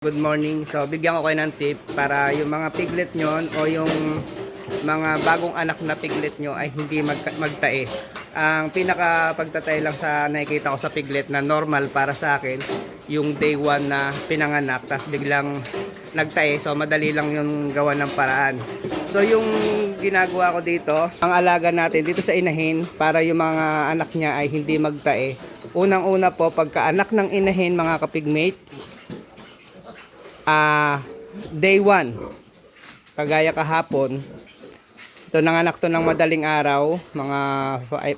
Good morning. So, bigyan ko kayo ng tip para yung mga piglet nyo o yung mga bagong anak na piglet nyo ay hindi mag magtae. Ang pinaka pagtatay lang sa nakikita ko sa piglet na normal para sa akin, yung day 1 na pinanganak, tapos biglang nagtae. So, madali lang yung gawa ng paraan. So, yung ginagawa ko dito, ang alaga natin dito sa inahin para yung mga anak niya ay hindi magtae. Unang-una po, pagka anak ng inahin mga kapigmate, ah day 1 kagaya kahapon. Ito nanganak to ng madaling araw. Mga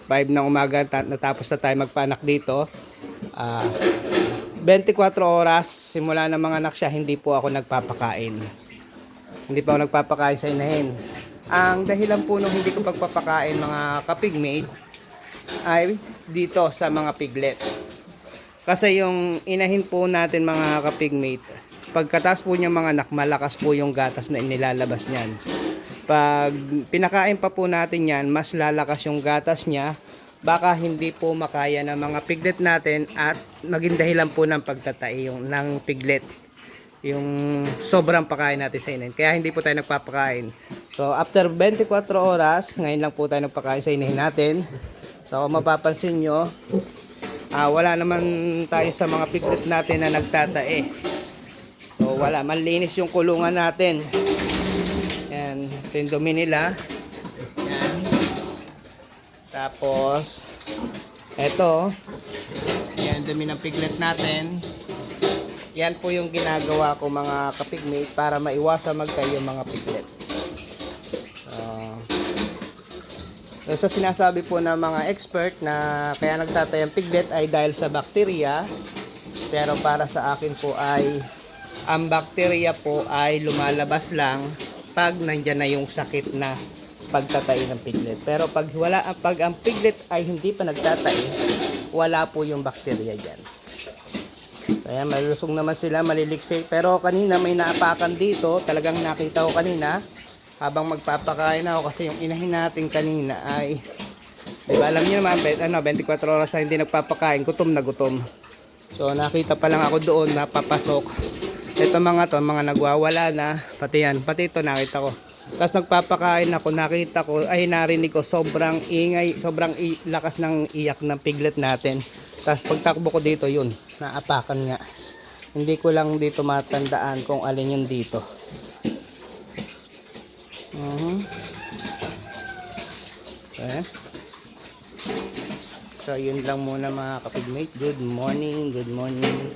5 ng umaga ta- natapos na tayo magpanak dito. Ah 24 oras simula na mga anak siya hindi po ako nagpapakain. Hindi pa ako nagpapakain sa inahin. Ang dahilan po nung hindi ko pagpapakain mga kapigmate ay dito sa mga piglet. Kasi yung inahin po natin mga kapigmate, pagkatas po niya mga anak, malakas po yung gatas na inilalabas niyan. Pag pinakain pa po natin yan, mas lalakas yung gatas niya, baka hindi po makaya ng mga piglet natin at maging dahilan po ng pagtatai yung ng piglet yung sobrang pakain natin sa inahin. Kaya hindi po tayo nagpapakain. So, after 24 oras, ngayon lang po tayo nagpakain sa inahin natin. So, mapapansin nyo, Ah, wala naman tayo sa mga piglet natin na nagtatae. Wala, malinis yung kulungan natin. Yan, ito yung dumi nila. Yan. Tapos, eto, yan dumi ng piglet natin. Yan po yung ginagawa ko mga kapigmate para maiwasan magtayo mga piglet. Ah, So, sa sinasabi po ng mga expert na kaya nagtatay ang piglet ay dahil sa bakterya. Pero para sa akin po ay ang bakterya po ay lumalabas lang pag nandyan na yung sakit na pagtatay ng piglet. Pero pag wala pag ang piglet ay hindi pa nagtatay, wala po yung bakterya diyan. So, ayan, malusog naman sila, maliliksik. Pero kanina may naapakan dito, talagang nakita ko kanina, habang magpapakain ako kasi yung inahin natin kanina ay di ba alam niyo naman ano 24 oras na hindi nagpapakain gutom na gutom so nakita pa lang ako doon na papasok ito mga to mga nagwawala na pati yan pati ito nakita ko tapos nagpapakain ako nakita ko ay narinig ko sobrang ingay sobrang lakas ng iyak ng piglet natin tapos pagtakbo ko dito yun naapakan nga hindi ko lang dito matandaan kung alin yun dito Mhm. Okay. So, yun lang muna mga kapigmate. Good morning, good morning.